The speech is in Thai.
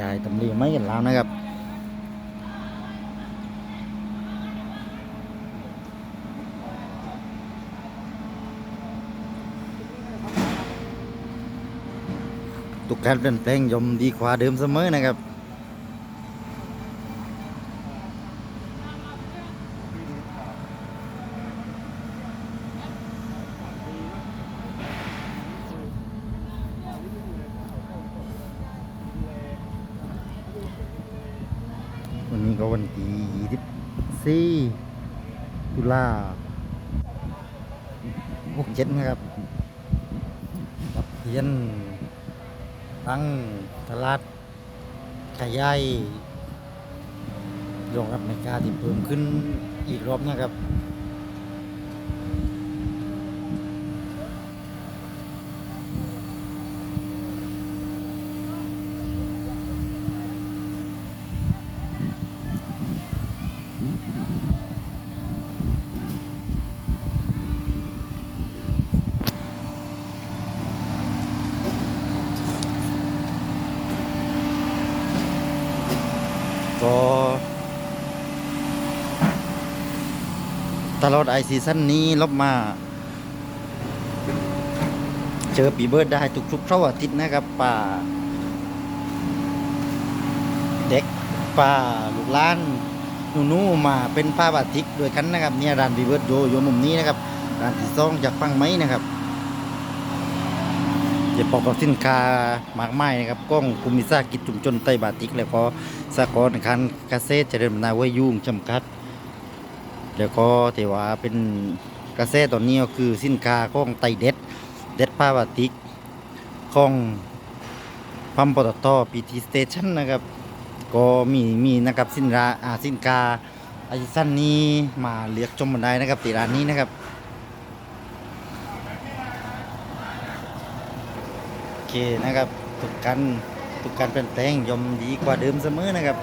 ยายตำลีไม่เห็นแล้วนะครับ ทุกการเปลี่ยนแปลงยมดีกว่าเดิมเสมอนะครับ วันนี้ก็วันที่24ตุลาหกเจ็ดนะครับรับเพียนตั้งตลาดขยายโรงรับในกาที่เพิ่มขึ้นอีกรอบนะครับ ก็ตลอดไอซีซั่นนี้ลบมา เจอปีเบิร์ดได้ทุกๆเสาร์อาทิตย์นะครับป่า เด็กป่าลูกล้าน นูนูมาเป็นป้าบาติกด้วยกันนะครับเนี่ยร้านปีเบิร์ดโยโย่มุมนี้นะครับร้านที่สองจากฟังไหมนะครับจะประกอบสินค้ามากมายนะครับกล้องกลุ่มวิสากิจชุมชนไต้บาติก แล้วก็สหกรณ์กาเกษตรเจริญนาห้วยยุ่งจำกัด แล้วก็เทว่าเป็นเกษตรตอนนี้ก็คือสินค้าของไตเด็ด เด็ดผ้าบาติกของปั๊มปตทพีทีสเตชันนะครับ ก็มีมีนะครับสินราอ่าสินกาอาชีสั้นนี้มาเลือกชมบันไดนะครับตีร้านนี้นะครับโอเคนะครับทุกกันทุกการเปลี่ยนแปลงย่อมดีกว่าเดิมเสมอนะครับ